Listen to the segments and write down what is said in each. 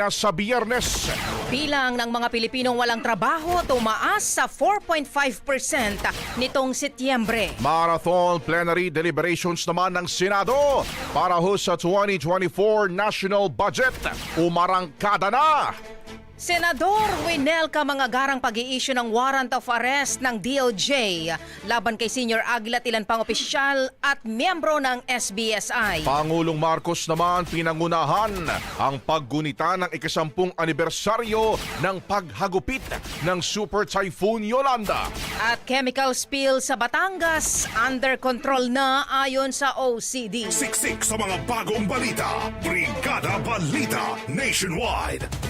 Pilipinas sa biyernes. Bilang ng mga Pilipinong walang trabaho tumaas sa 4.5% nitong Setyembre. Marathon plenary deliberations naman ng Senado para ho sa 2024 national budget. Umarangkada na! Senador Winelka Mangagarang pag-i-issue ng warrant of arrest ng DOJ laban kay Senior Aguila at ilan pang opisyal at miyembro ng SBSI. Pangulong Marcos naman pinangunahan ang paggunita ng ikasampung anibersaryo ng paghagupit ng Super Typhoon Yolanda. At chemical spill sa Batangas under control na ayon sa OCD. Siksik sa mga bagong balita. Brigada Balita Nationwide.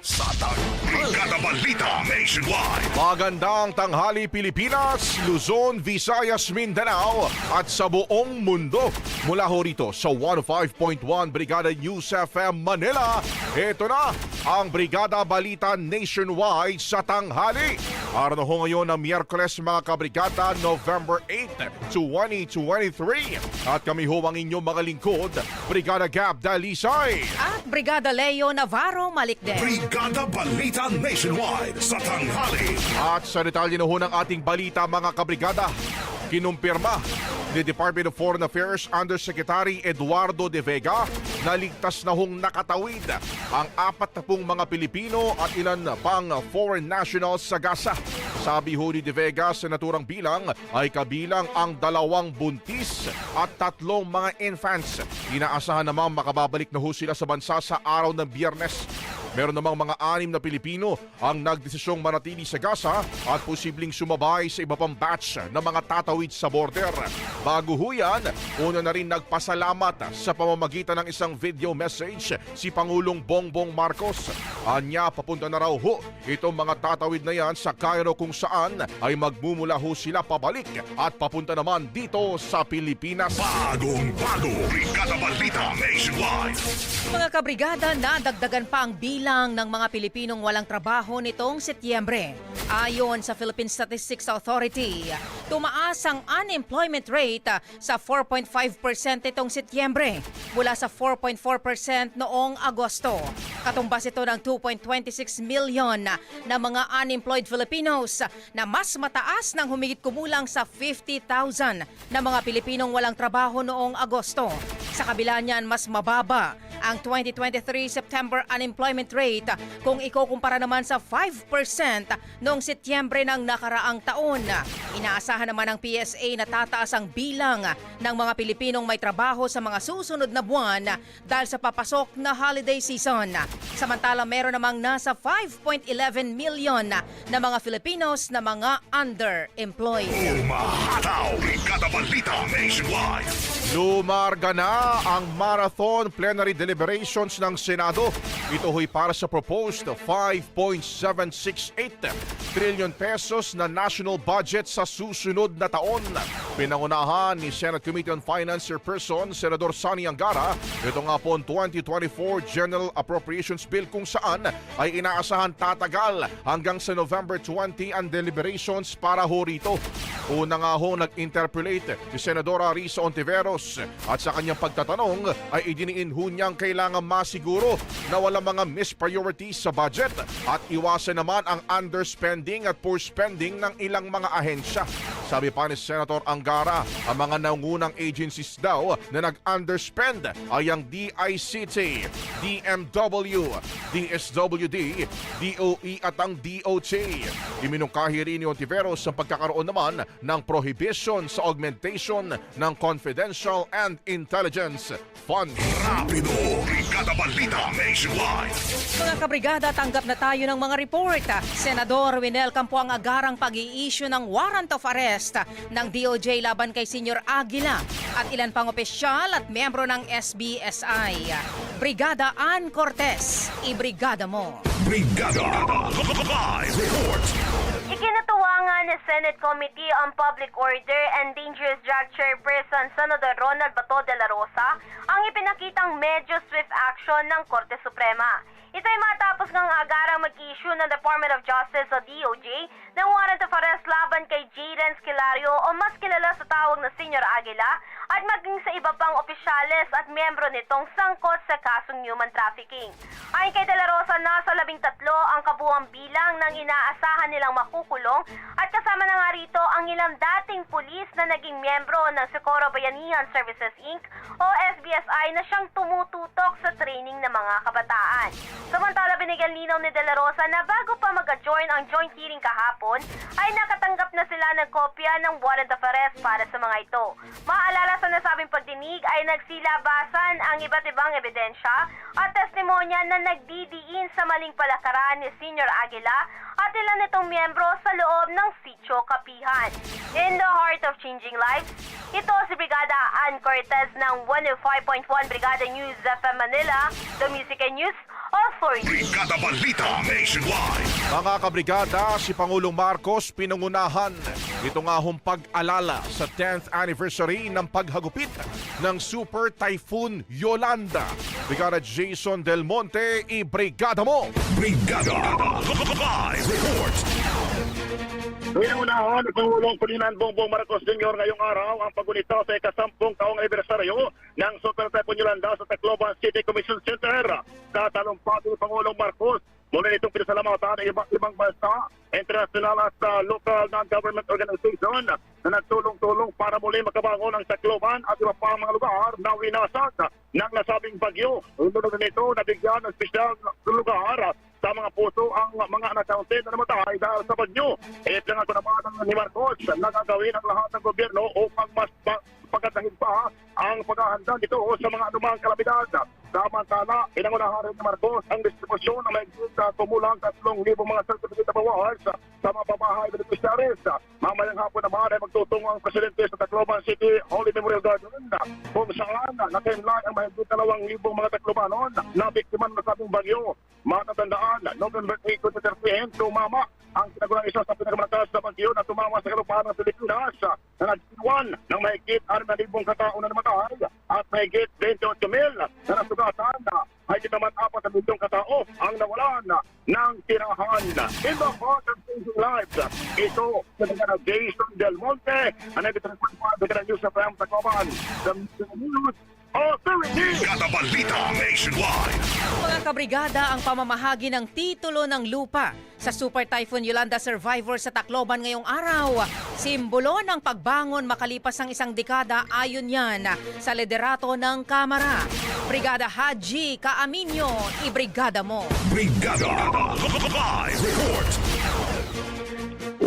Sa Brigada Balita Nationwide. Magandang tanghali Pilipinas, Luzon, Visayas, Mindanao at sa buong mundo. Mula ho rito sa 105.1 Brigada News FM Manila, ito na ang Brigada Balita Nationwide sa tanghali. Araw na ho ngayon ng Miyerkules mga kabrigada, November 8, 2023. At kami ho ang inyong mga lingkod, Brigada Gab Dalisay. At Brigada Leo Navarro Malikden. Brigada Balita Nationwide sa tanghali. At sa detalye na ho ng ating balita mga kabrigada, kinumpirma ni Department of Foreign Affairs Undersecretary Eduardo De Vega na ligtas na hong nakatawid ang apat na pong mga Pilipino at ilan pang foreign nationals sa Gaza. Sabi ho ni De Vega sa naturang bilang ay kabilang ang dalawang buntis at tatlong mga infants. Inaasahan namang makababalik na ho sila sa bansa sa araw ng biyernes. Meron namang mga anim na Pilipino ang nagdesisyong manatili sa Gaza at posibleng sumabay sa iba pang batch ng mga tatawid sa border. Bago ho yan, una na rin nagpasalamat sa pamamagitan ng isang video message si Pangulong Bongbong Marcos. Anya, papunta na raw ho itong mga tatawid na yan sa Cairo kung saan ay magmumula ho sila pabalik at papunta naman dito sa Pilipinas. Bagong bago. Brigada Balita Nationwide. Mga kabrigada, nadagdagan pa ang bilang ng mga Pilipinong walang trabaho nitong Setyembre. Ayon sa Philippine Statistics Authority, tumaas ang unemployment rate sa 4.5% itong Setyembre mula sa 4.4% noong Agosto. Katumbas ito ng 2.26 million na mga unemployed Filipinos na mas mataas ng humigit kumulang sa 50,000 na mga Pilipinong walang trabaho noong Agosto. Sa kabila niyan, mas mababa ang 2023 September unemployment rate kung ikukumpara naman sa 5% noong Setyembre ng nakaraang taon. Inaasahan naman ng PSA na tataas ang bilang ng mga Pilipinong may trabaho sa mga susunod na buwan dahil sa papasok na holiday season. Samantala meron namang nasa 5.11 million na mga Filipinos na mga underemployed. Umahataw. Brigada Balita Nationwide. Lumarga na ang marathon plenary deliberations ng Senado. Ito ho'y para sa proposed 5.768 trillion pesos na national budget sa susunod na taon. Pinangunahan ni Senate Committee on Finance Chairperson Senador Sani Angara ito nga po ang 2024 General Appropriations Bill kung saan ay inaasahan tatagal hanggang sa November 20 ang deliberations para ho rito. Una nga ho nag-interpolate si Senadora Risa Ontiveros at sa kanyang pagtatanong ay idiniin ho niyang kailangan masiguro na wala mga mispriorities sa budget at iwasan naman ang underspending at poor spending ng ilang mga ahensya. Sabi pa ni Senator Angara, ang mga nangunang agencies daw na nag-underspend ay ang DICT, DMW, DSWD, DOE at ang DOJ. Iminungkahi rin ni Ontiveros ang pagkakaroon naman ng prohibition sa augmentation ng confidential and intelligence fund. Rapido. Brigada Balita Nationwide. Mga kabrigada, tanggap na tayo ng mga report. Senador Winel Campo ang agarang pag-i-issue ng warrant of arrest ng DOJ laban kay Senior Aguila at ilan pang opisyal at miyembro ng SBSI. Brigada Ann Cortez, ibrigada mo. Brigada. Live report. Ni Senate Committee on Public Order and Dangerous Drug Chairperson Senador Ronald Bato de la Rosa ang ipinakitang medyo swift action ng Korte Suprema. Ito ay matapos ng agarang mag-issue ng Department of Justice o DOJ ng warrant of arrest laban kay Jaren Esquilario o mas kilala sa tawag na Senior Aguila at maging sa iba pang opisyales at miyembro nitong sangkot sa kasong human trafficking. Ayon kay De La Rosa, nasa labing tatlo ang kabuang bilang ng inaasahan nilang makukulong at kasama na nga rito ang ilang dating pulis na naging miyembro ng Socorro Bayanihan Services Inc. o SBSI na siyang tumututok sa training ng mga kabataan. Samantala, binigyan linaw ni De La Rosa na bago pa mag-join ang joint hearing kahapon, ay nakatanggap na sila ng kopya ng warrant of arrest para sa mga ito. Maalala sa nasabing pagdinig ay nagsilabasan ang iba't ibang ebidensya at testimonya na nagdidiin sa maling palakaran ni Senior Aguila at ilan nitong miyembro sa loob ng Sitio Kapihan. In the heart of changing lives, ito si Brigada Ann Cortez ng 105.1 Brigada News FM Manila, the Music and News Authority. Brigada Balita Nationwide. Mga kabrigada, si Pangulong Marcos pinangunahan ito nga hong pag-alala sa 10th anniversary ng paghagupit ng Super Typhoon Yolanda. Brigada Jason Del Monte, i-brigada mo! Brigada Live Report. Pinangunahan ng Pangulong Ferdinand Bongbong Marcos Jr. ngayong araw ang pagunita sa ikasampung taong anibersaryo ng Super Typhoon Yolanda sa Tacloban City Commission Center. Katalumpati ni Pangulong Marcos muli nitong pinasalamatan ng iba't ibang bansa, international at uh, local non-government organization na nagtulong-tulong para muli makabangon ang Tacloban at iba pang mga lugar na winasak ng nasabing bagyo. Unod nito, nabigyan ng special lugar sa mga puso ang mga anak-counted na namatay dahil sa bagyo. Eh, pinangan ko naman ni Marcos na gagawin ang lahat ng gobyerno upang mas pa- pagkatahin pa ang paghahanda nito sa mga anumang kalamidad. Samantala, pinangunahan rin ni Marcos ang distribusyon ng mahigit sa kumulang 3,000 mga certificate of awards sa mga pamahay beneficiaries. Mamayang hapon naman ay magtutungo ang presidente sa Tacloban City Holy Memorial Garden kung saan nakaimlay ang mahigit 2,000 mga Taclobanon na biktima ng nasabing bagyo. Matatandaan, November 8, 2013, tumama ang sinagulang isa sa pinakamalakas na bagyo na tumama sa kalupaan ng Pilipinas na nagsinuan ng mahigit 6,000 katao na namatay at mahigit 28,000 Nag-transform ng News FM Tacloban, the News Authority. Brigada Balita Nationwide. Mga kabrigada ang pamamahagi ng titulo ng lupa sa Super Typhoon Yolanda Survivor sa Tacloban ngayong araw. Simbolo ng pagbangon makalipas ang isang dekada ayon yan sa liderato ng Kamara. Brigada Haji Kaaminyo, ibrigada mo. Brigada Live Report.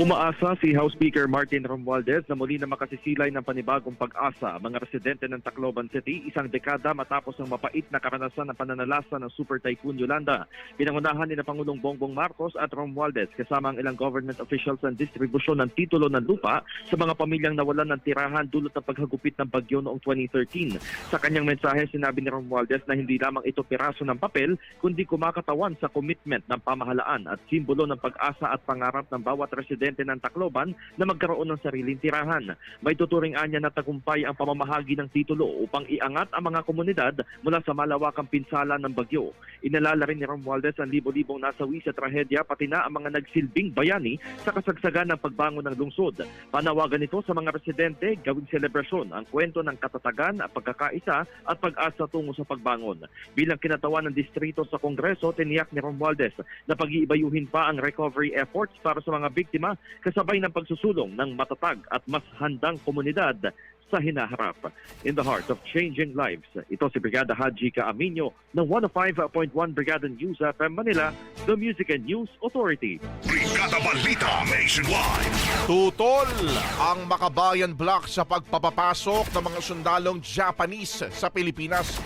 Umaasa si House Speaker Martin Romualdez na muli na makasisilay ng panibagong pag-asa mga residente ng Tacloban City isang dekada matapos ang mapait na karanasan ng pananalasa ng Super Typhoon Yolanda. Pinangunahan ni na Pangulong Bongbong Marcos at Romualdez kasama ang ilang government officials ang distribusyon ng titulo ng lupa sa mga pamilyang nawalan ng tirahan dulot ng paghagupit ng bagyo noong 2013. Sa kanyang mensahe, sinabi ni Romualdez na hindi lamang ito piraso ng papel kundi kumakatawan sa commitment ng pamahalaan at simbolo ng pag-asa at pangarap ng bawat residente ng Tacloban na magkaroon ng sariling tirahan. May tuturing anya na tagumpay ang pamamahagi ng titulo upang iangat ang mga komunidad mula sa malawakang pinsala ng bagyo. Inalala rin ni Romualdez ang libo-libong nasawi sa trahedya pati na ang mga nagsilbing bayani sa kasagsagan ng pagbangon ng lungsod. Panawagan nito sa mga residente gawing selebrasyon ang kwento ng katatagan, pagkakaisa at pag-asa tungo sa pagbangon. Bilang kinatawan ng distrito sa Kongreso, tiniyak ni Romualdez na pag-iibayuhin pa ang recovery efforts para sa mga biktima kasabay ng pagsusulong ng matatag at mas handang komunidad sa hinaharap. In the heart of changing lives, ito si Brigada Haji Kaaminyo ng 105.1 Brigada News FM Manila, the Music and News Authority. Brigada Balita Nationwide. Tutol ang Makabayan Block sa pagpapapasok ng mga sundalong Japanese sa Pilipinas.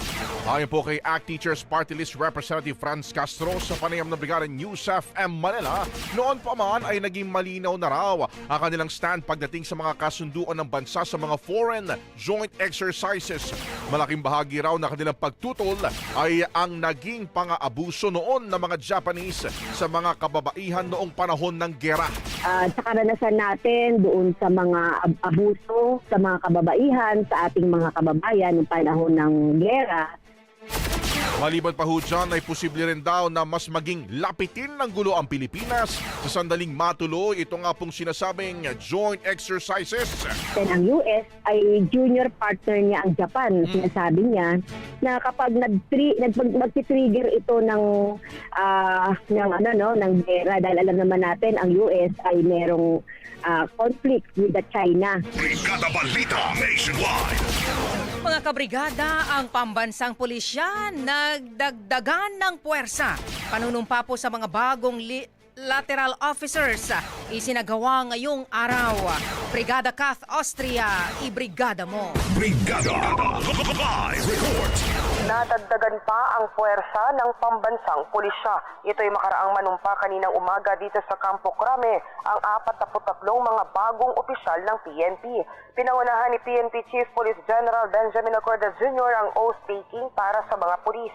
Ayon po kay ACT Teachers Party List Representative Franz Castro sa panayam ng Brigada News FM Manila, noon pa man ay naging malinaw na raw ang kanilang stand pagdating sa mga kasunduan ng bansa sa mga foreign joint exercises. Malaking bahagi raw na kanilang pagtutol ay ang naging pang-aabuso noon ng mga Japanese sa mga kababaihan noong panahon ng gera. Ah, sa karanasan natin doon sa mga ab- abuso sa mga kababaihan sa ating mga kababayan noong panahon ng gera Maliban pa ho dyan ay posible rin daw na mas maging lapitin ng gulo ang Pilipinas sa sandaling matuloy ito nga pong sinasabing joint exercises. then ang US ay junior partner niya ang Japan sinasabi niya na kapag nag-tri- nag magti-trigger ito ng ah, ng ano no ng gera dahil alam naman natin ang US ay merong ah, conflict with the China Brigada Balita Nationwide. Mga kabrigada, ang pambansang pulisya nagdagdagan ng puwersa. Panunumpa po sa mga bagong li- lateral officers isinagawa ngayong araw. Brigada Kath Austria, ibrigada mo. Brigada Live Report. Nadagdagan pa ang puwersa ng pambansang pulisya. Ito'y makaraang manumpa kaninang umaga dito sa Campo Crame ang 43 mga bagong opisyal ng PNP. Pinangunahan ni PNP Chief Police General Benjamin Acorda Jr. ang oath-taking para sa mga pulis.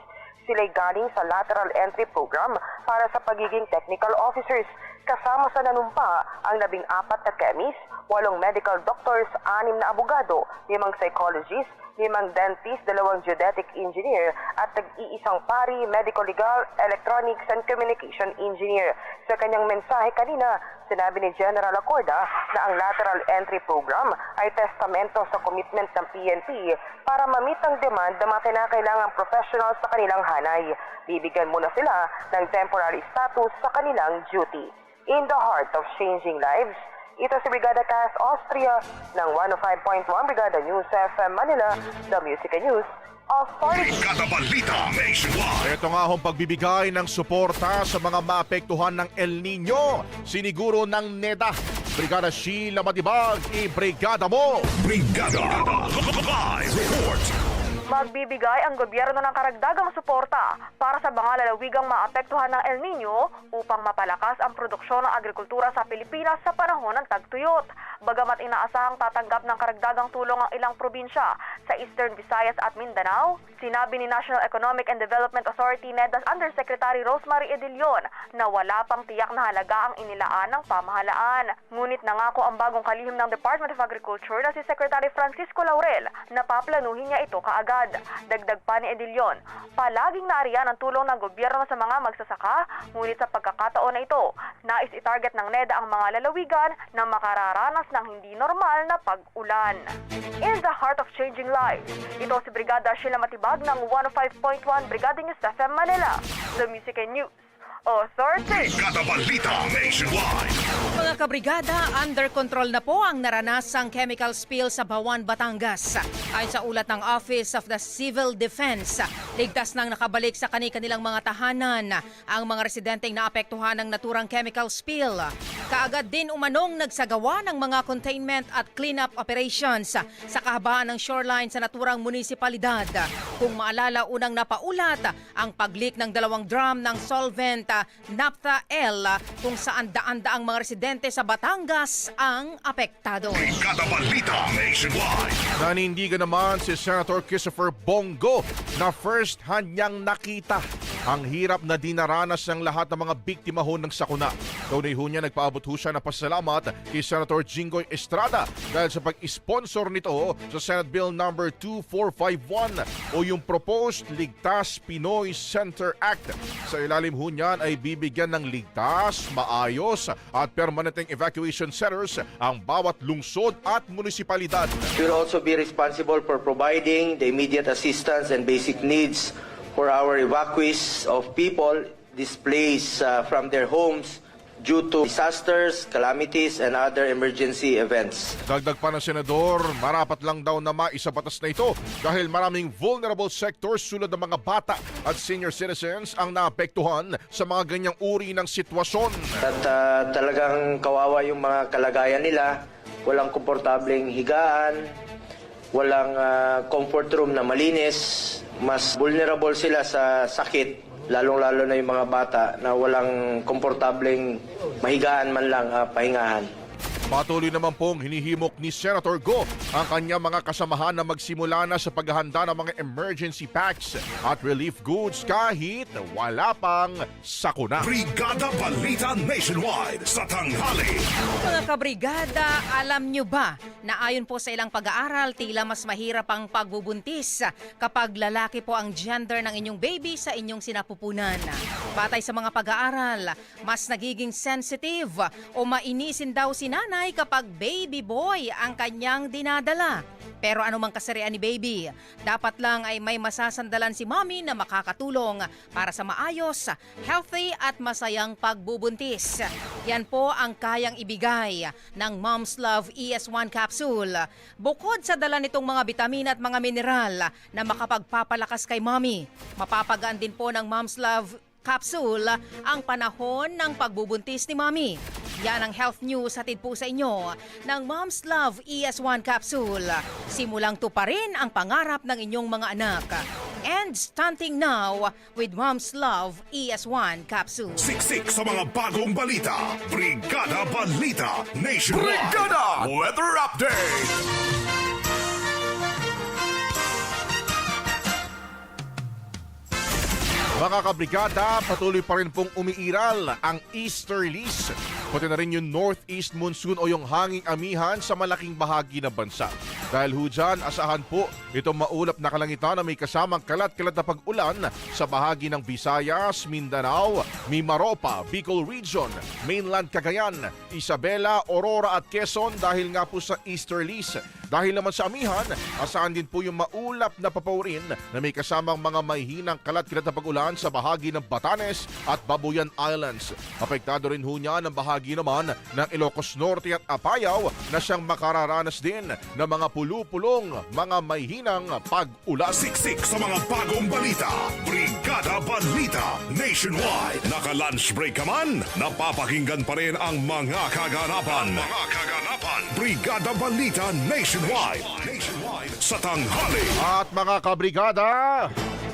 Sila'y galing sa lateral entry program para sa pagiging technical officers. Kasama sa nanumpa ang labing apat na chemist, walong medical doctors, anim na abogado, limang psychologist, limang dentist, dalawang geodetic engineer at tag-iisang pari, medical legal, electronics and communication engineer. Sa kanyang mensahe kanina, sinabi ni General Acorda na ang lateral entry program ay testamento sa commitment ng PNP para mamit ang demand ng mga kinakailangang professionals sa kanilang hanay. Bibigyan muna sila ng temporary status sa kanilang duty. In the heart of changing lives, ito si Brigada Cass Austria ng 105.1 Brigada News FM Manila, The Music and News Authority. Brigada Balita Nationwide. Ito nga hong pagbibigay ng suporta sa mga maapektuhan ng El Nino. Siniguro ng NEDA. Brigada Sheila Matibag, i-brigada mo! Brigada Live Report. Magbibigay ang gobyerno ng karagdagang suporta para sa mga lalawigang maapektuhan ng El Nino upang mapalakas ang produksyon ng agrikultura sa Pilipinas sa panahon ng tagtuyot. Bagamat inaasahang tatanggap ng karagdagang tulong ang ilang probinsya sa Eastern Visayas at Mindanao, sinabi ni National Economic and Development Authority NEDA Undersecretary Rosemary Edilion na wala pang tiyak na halaga ang inilaan ng pamahalaan. Ngunit nangako ang bagong kalihim ng Department of Agriculture na si Secretary Francisco Laurel na paplanuhin niya ito kaagad. Dagdag pa ni Edilion, palaging naariyan ang tulong ng gobyerno sa mga magsasaka, ngunit sa pagkakataon na ito, nais itarget ng NEDA ang mga lalawigan na makararanas ng hindi normal na pag-ulan. In the heart of changing lives, ito si Brigada Sheila Matibag ng 105.1 Brigada News FM Manila, The Music and News Authority. Brigada Balita Nationwide. Mga kabrigada, under control na po ang naranasang chemical spill sa Bawan, Batangas. Ayon sa ulat ng Office of the Civil Defense, ligtas nang nakabalik sa kani-kanilang mga tahanan ang mga residenteng naapektuhan ng naturang chemical spill. Kaagad din umanong nagsagawa ng mga containment at cleanup operations sa kahabaan ng shoreline sa naturang munisipalidad. Kung maalala, unang napaulat ang pag-leak ng dalawang drum ng solvent ah, naphtha L kung saan daan-daang mga residente sa Batangas ang apektado. Brigada Balita Nationwide. Nanindigan naman si Senator Christopher Bongo na first hand niyang nakita ang hirap na dinaranas ng lahat ng mga biktima ho ng sakuna. Kaunay ho niya nagpaabot ho siya ng pasalamat kay Senator Jinggoy Estrada dahil sa pag-sponsor nito sa Senate Bill number 2451 o yung Proposed Ligtas Pinoy Center Act. Sa ilalim ho niyan ay bibigyan ng ligtas, maayos at permanenteng evacuation centers ang bawat lungsod at munisipalidad. Will also be responsible for providing the immediate assistance and basic needs for our evacuees of people displaced uh, from their homes due to disasters, calamities, and other emergency events. Dagdag pa ng senador, marapat lang daw na maisabatas na ito dahil maraming vulnerable sectors tulad ng mga bata at senior citizens ang naapektuhan sa mga ganyang uri ng sitwasyon. At uh, talagang kawawa yung mga kalagayan nila. Walang komportableng higaan, walang uh, comfort room na malinis, mas vulnerable sila sa sakit, lalong-lalo na yung mga bata na walang komportableng mahigaan man lang, ah, pahingahan. Patuloy naman pong hinihimok ni Senator Go ang kanyang mga kasamahan na magsimula na sa paghahanda ng mga emergency packs at relief goods kahit wala pang sakuna. Brigada Balita Nationwide sa tanghali. Mga kabrigada, alam nyo ba na ayon po sa ilang pag-aaral, tila mas mahirap ang pagbubuntis kapag lalaki po ang gender ng inyong baby sa inyong sinapupunan. Batay sa mga pag-aaral, mas nagiging sensitive o mainisin daw si nanay kapag baby boy ang kanyang dinadala. Pero anumang kasarian ni baby, dapat lang ay may masasandalan si mommy na makakatulong para sa maayos, healthy at masayang pagbubuntis. Yan po ang kayang ibigay ng Mom's Love ES1 capsule. Bukod sa dala nitong mga bitamina at mga mineral na makapagpapalakas kay mommy, mapapagaan din po ng Mom's Love capsule ang panahon ng pagbubuntis ni Mommy. Yan ang health news hatid po sa inyo ng Mom's Love ES1 capsule. Simulang tuparin ang pangarap ng inyong mga anak. And stunting now with Mom's Love ES1 capsule. Siksik sa mga bagong balita. Brigada Balita Nationwide. Brigada Weather Update! Mga kabrigada, patuloy pa rin pong umiiral ang easterlies. Pati na rin yung northeast monsoon o yung hanging amihan sa malaking bahagi ng bansa. Dahil ho dyan, asahan po itong maulap na kalangitan na may kasamang kalat-kalat na pag-ulan sa bahagi ng Visayas, Mindanao, Mimaropa, Bicol Region, Mainland Cagayan, Isabela, Aurora at Quezon dahil nga po sa easterlies. Dahil naman sa amihan, asahan din po yung maulap na papaurin na may kasamang mga mahihinang kalat-kalat na pag-ulan sa bahagi ng Batanes at Babuyan Islands. Apektado rin ho niya ng bahagi naman ng Ilocos Norte at Apayao na siyang makararanas din ng mga pulu-pulong mga mahihinang pag-ulan. Siksik sa mga bagong balita. Brigada Balita Nationwide. Naka-lunch break ka man, napapakinggan pa rin ang mga kaganapan. mga kaganapan. Brigada Balita Nationwide. Nationwide. Sa tanghali. At mga kabrigada,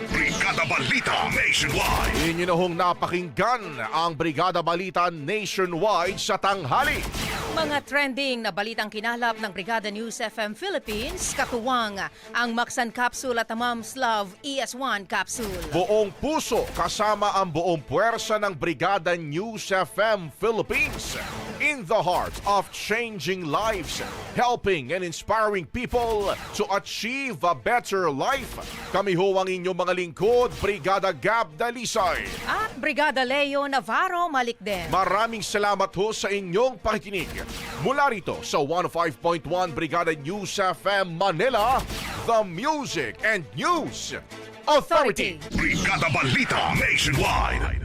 Brigada Balita Nationwide. inyo na hong napakinggan ang Brigada Balita Nationwide sa tanghali. Mga trending na balitang kinalap ng Brigada News FM Philippines, katuwang ang Maxan Capsule at ang Mom's Love ES1 Capsule. Buong puso kasama ang buong puwersa ng Brigada News FM Philippines. In the heart of changing lives, helping and inspiring people to achieve a better life. Kami ho ang inyong mga lingkod, Brigada Gab Dalisay. At Brigada Leo Navarro Malikden. Maraming salamat ho sa inyong pakikinig. Mula rito sa 105.1 Brigada News FM Manila, the Music and News Authority. Brigada Balita Nationwide.